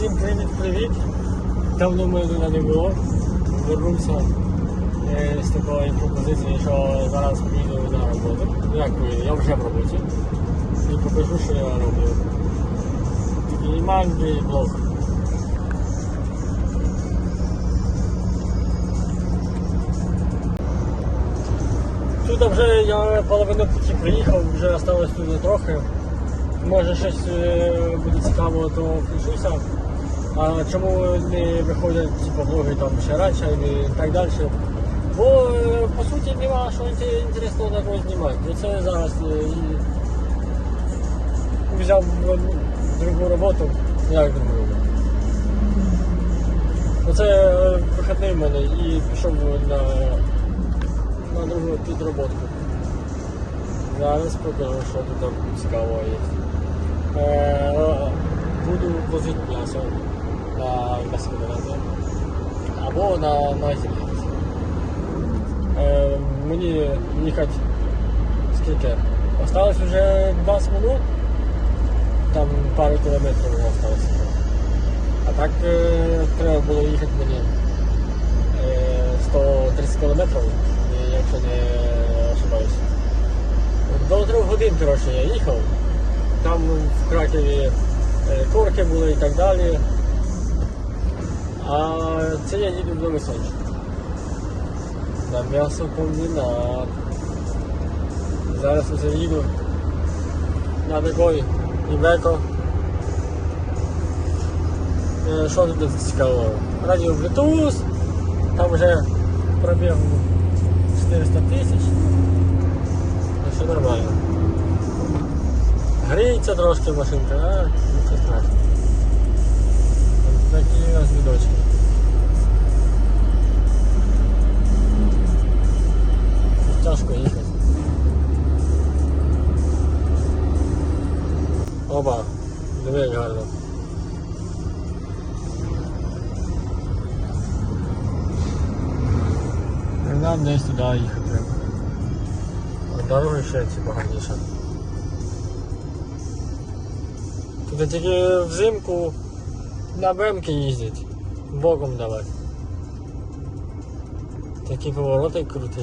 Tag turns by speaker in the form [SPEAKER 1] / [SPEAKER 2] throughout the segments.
[SPEAKER 1] Всім привіт-привіт. Давно мене не було. Вернувся е, з такої пропозиції, що зараз поїду на роботу. Ну як поїду, я вже в роботі. І покажу, що я роблю. Такий маленький блог. Тут вже я половину путі приїхав, вже залишилось тут трохи. Може щось е, буде цікаво, то включуся. А чому не виходять типу, влоги там ще раніше і так далі? Бо е, по суті нема що інте- інтересного такого знімати. Бо це зараз е, і взяв другу роботу. Як другу роботу? Оце е, вихідний в мене і пішов на, на другу підроботку. Зараз покажу, що тут там цікавого є. Е, буду возити м'ясо на м'ясокомбінати або на магазин. Е, мені їхати скільки? Осталось вже 20 минут, там пару кілометрів осталось. А так е, треба було їхати мені е, 130 кілометрів, якщо не ошибаюсь. До трьох годин, коротше, я їхав. Там в Кракові е, корки були і так далі. А це я їду Новий Сонч. На м'ясокомбінат. Зараз вже їду на такой Ібеко. Е, Що тут цікавого? Радіо Bluetooth, там вже пробіг 400 тисяч. Ну, Все нормально. Гріється трошки машинка, а нічого страшного. Такі у Тяжко їхати. Оба, диви як гарно. Нам десь туди їхати. А Дороги ще ці поганіше. Тут тільки взимку на БМки їздять, боком давати. Такі повороти круті.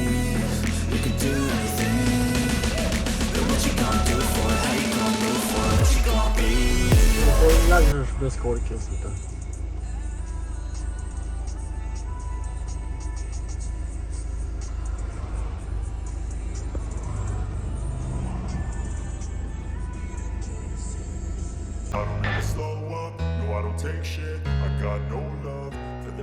[SPEAKER 2] could what you gonna do for it? to? What you gonna be?
[SPEAKER 3] I don't ever slow up, no I don't take shit I got no love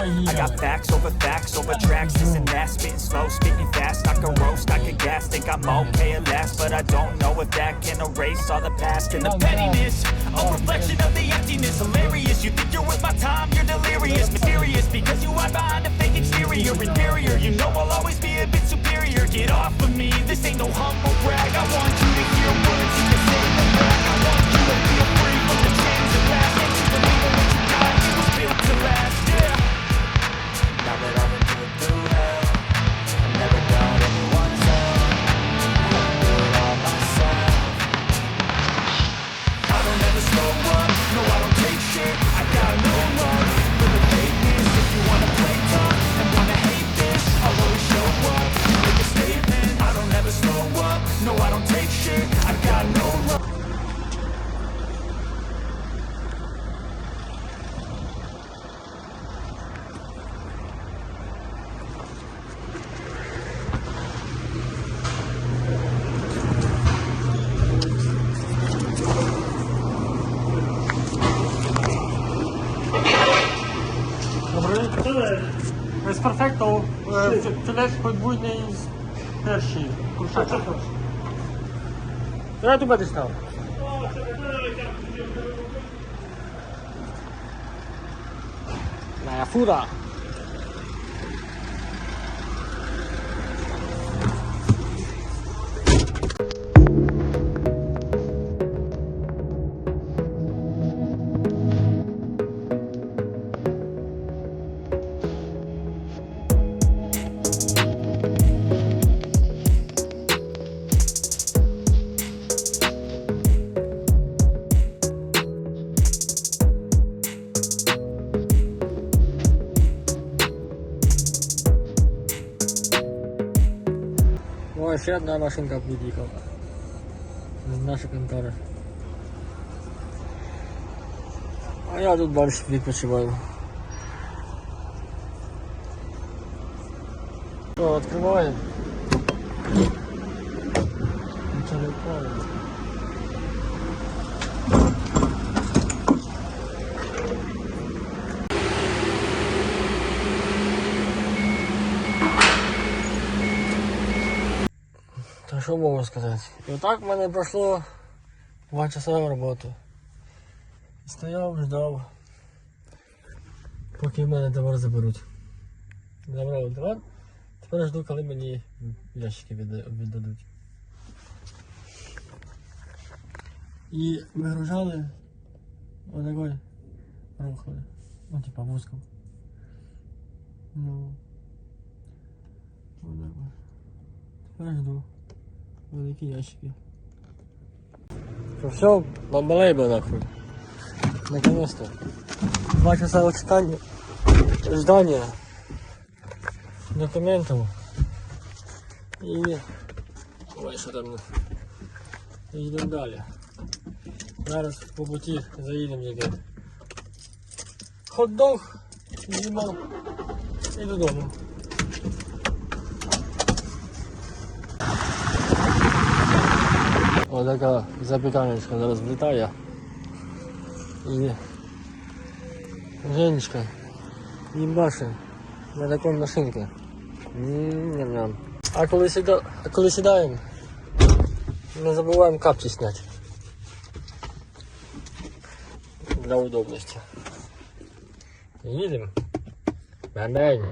[SPEAKER 2] I got facts over facts over tracks, this and that, spitting slow, spitting fast. I can roast, I can gas, think I'm okay at last, but I don't know if that can erase all the past and the pettiness. A reflection of the emptiness, hilarious. You think you're worth my time, you're delirious, mysterious because you hide behind a fake exterior, inferior. You know I'll always be a bit superior. Get off of me, this ain't no humble brag. I want you to hear words Tyle podwójny i
[SPEAKER 3] z pierwszy. Kurczaczek. No,
[SPEAKER 1] ja tu będę stał. Moja fura. Ще одна машинка під'їхала. З нашої контори. А я тут далі відпочиваю. Що, открываем Нічого. Що можу сказати? І отак в мене пройшло два часа роботи. Стояв, ждав, поки в мене товар заберуть. Забрали товар, тепер жду, коли мені ящики віддадуть. І вигружали отакой рухли. Ну, типа вузком. Ну. Вот. Тепер жду. Великі ящики. Що все, бомбалейбл нахуй. Наконец-то. Два часа ожидания. Ждания. Документов. И... Ой, що там? І йдемо далі. Зараз по путі заїдемо ніде. Хот-дог, їмо і додому. Ось така запіканечка зараз влітає. І Женечка їбаше на такому машинці. Ням-ням. А коли, сіда... а коли сідаємо, не забуваємо капці зняти. Для удобності. Їдемо. Бень-бень.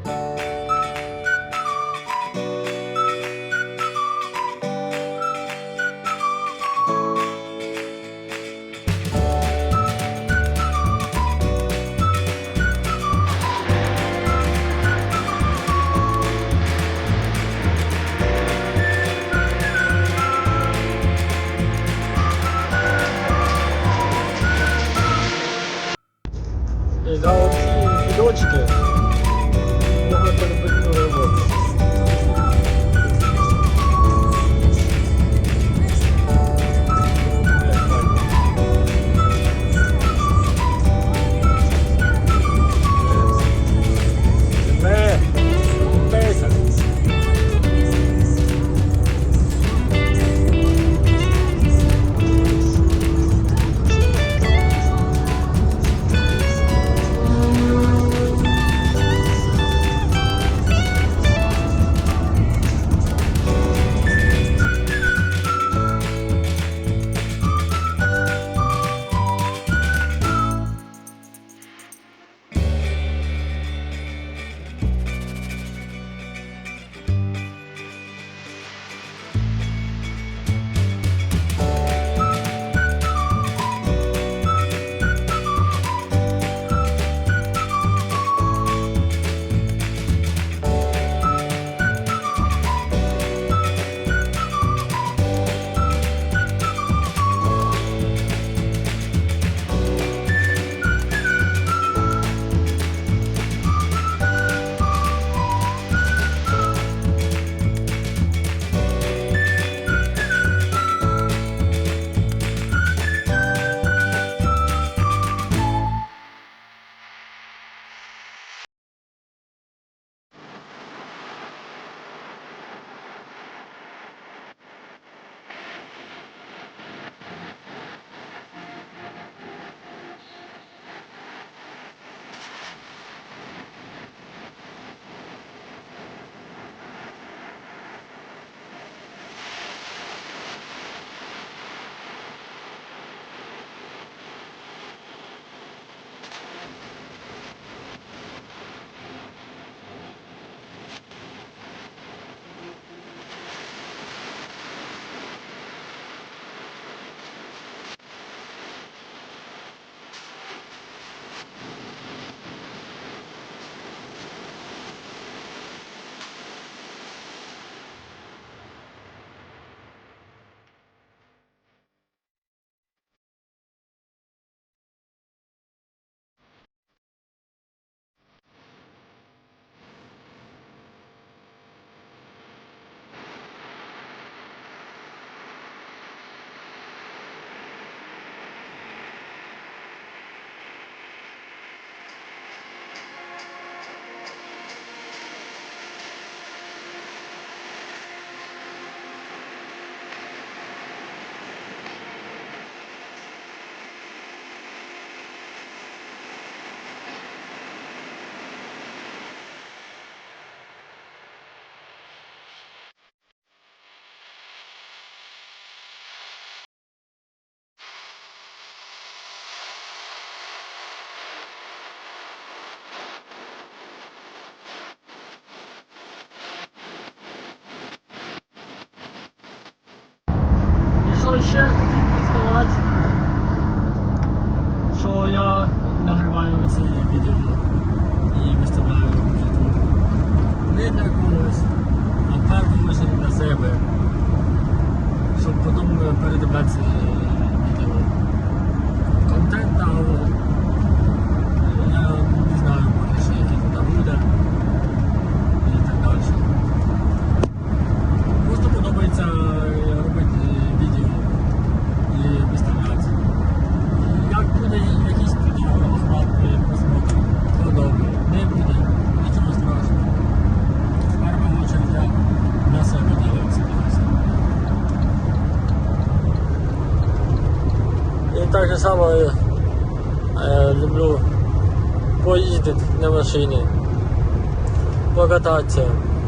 [SPEAKER 1] ще сказати, що я нагріваю це відео і виставляю в Не для когось, а першому лише для себе, щоб потім передивлятися е, відео. Контент та само е, люблю поїздити на машині, покататися,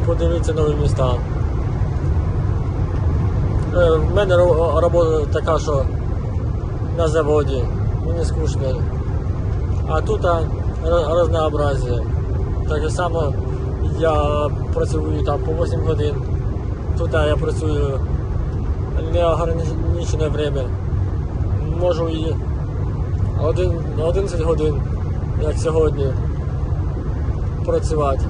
[SPEAKER 1] подивитися нові міста. Е, В мене ро- робота така, що на заводі, мені скучно. А тут а, разнообразие. Так же само я працюю там по 8 годин. Тут я працюю неограничене время. Можу і один, 11 годин, як сьогодні, працювати.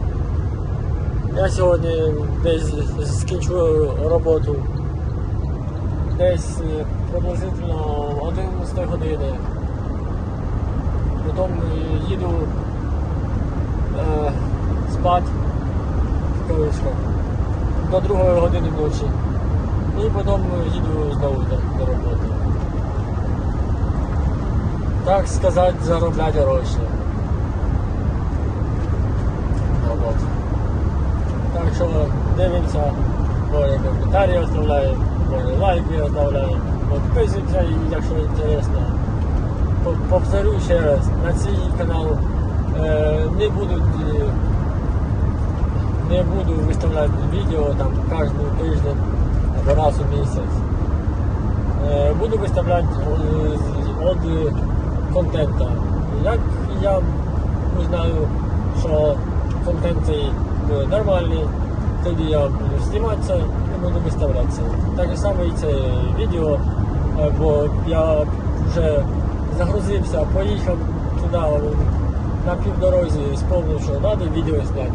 [SPEAKER 1] Я сьогодні десь скінчу роботу десь е, приблизительно 11 години. Потім е, їду е, спати в кавичках до другої години ночі. І потім їду знову до, до роботи. Так сказати, заробляти гроші. От. Так що дивимося, може коментарі оставляємо, може лайки оставляємо, підписуємося, якщо інтересно. Повторю ще раз, на цей канал е, не будуть е, не буду виставляти відео там кожен тиждень або раз у місяць. Е, буду виставляти е, від контенту. Як я узнаю, що контент цей буде нормальний, тоді я буду зніматися і буду виставлятися. Так само і це відео, е, бо я вже загрузився, поїхав туди на півдорозі, сповнив, що треба відео зняти,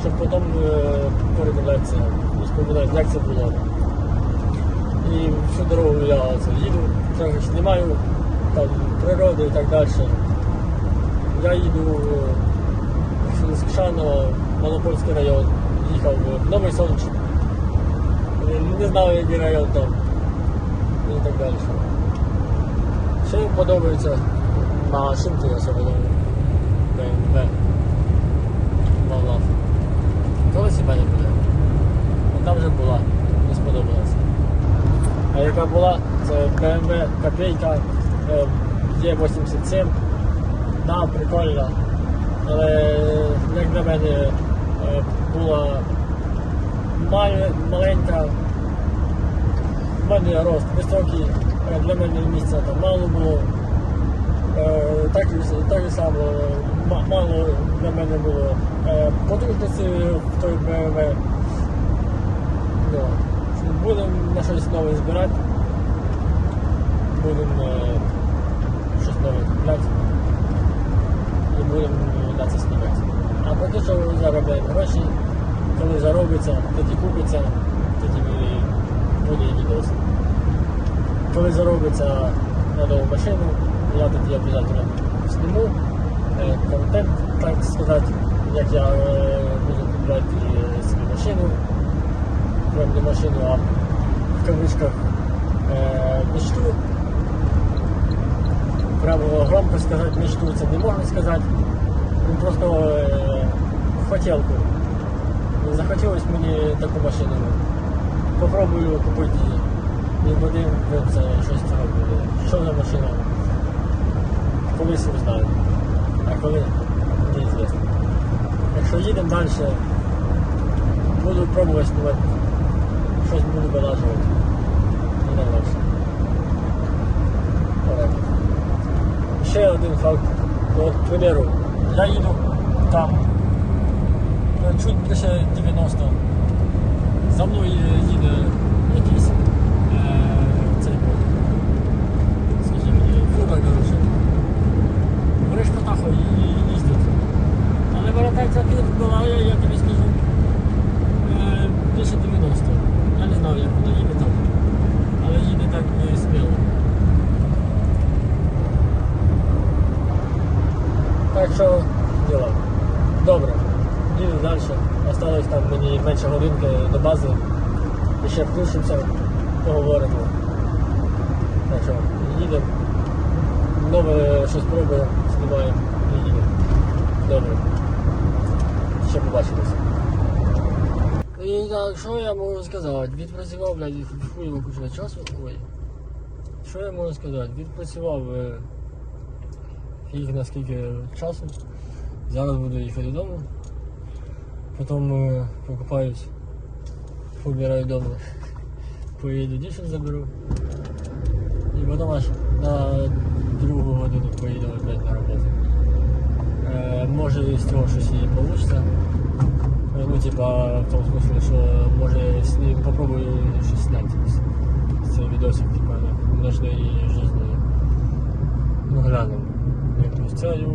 [SPEAKER 1] щоб потім е, передивлятися і споминати, як це було. І всю дорогу я це їду, трохи знімаю там природу і так далі. Я їду е, з Кшаного, Монопольський район, їхав в Новий Сонч. Е, Не знав, який район там. І так далі. Ще їм подобається машинки особливо. BMW. Мала. Колись і мене буде. Там вже була, не сподобалася. А яка була, це BMW копійка е, Е87. Да, прикольно. Але як для мене е, була маленька. В мене рост високий, для мене місця там мало було. Е, Так, і- так і само мало для мене було потужності в той BMW. Ну, Будемо на щось нове збирати. Будемо е, щось нове купляти. І будемо на це знімати. А поки що заробляємо гроші. Коли заробиться, тоді купиться, тоді буде і відос. Коли заробиться на нову машину, я тоді обов'язково зніму е, контент, так сказати, як я е, буду купляти е, собі машину. Прям машину, а в кавичках мечту. Прямо громко сказати мечту це не можна сказати. Ну, просто е, хотілку. Захотілось мені таку машину. Попробую купити її. І подивимося, що з цього буде. Що за машина? Колись узнаю. А коли неізвісно. Якщо їдемо далі, буду пробувати знімати. Щось буду вилажувати. І далі. Отак. Ще один факт. От, примеру, я їду там е, чуть більше 90. За мною їде якийсь е, цей скажімо, фура, коротше. Береш потаху і їздить. Але вертається тут я, тобі скажу, е, більше 90. Я не знаю, як вона їде там. Але їде так сміло. Так що діла. Добре, їду далі. Осталось там мені менше годинки до бази. І ще включимося, поговоримо. Так що їдемо. Нове щось пробуємо, знімаємо і їдемо. Добре. Ще побачимося. І так, що я можу сказати? Відпрацював блядь, хуйову кучу часу. Ой. Що я можу сказати? Відпрацював. Е, е, фіг на скільки часу. Зараз буду їхати додому. Потім е, покупаюсь, побираю вдома. Поїду дівчину заберу. І потім аж на другу годину поїду опять на роботу. Е, може з цього щось і вийде. Ну, типа, в тому смысле, що може сні, попробую щось зняти з цей відосик, типа, ночної жизни. Ну, глянемо. Saya.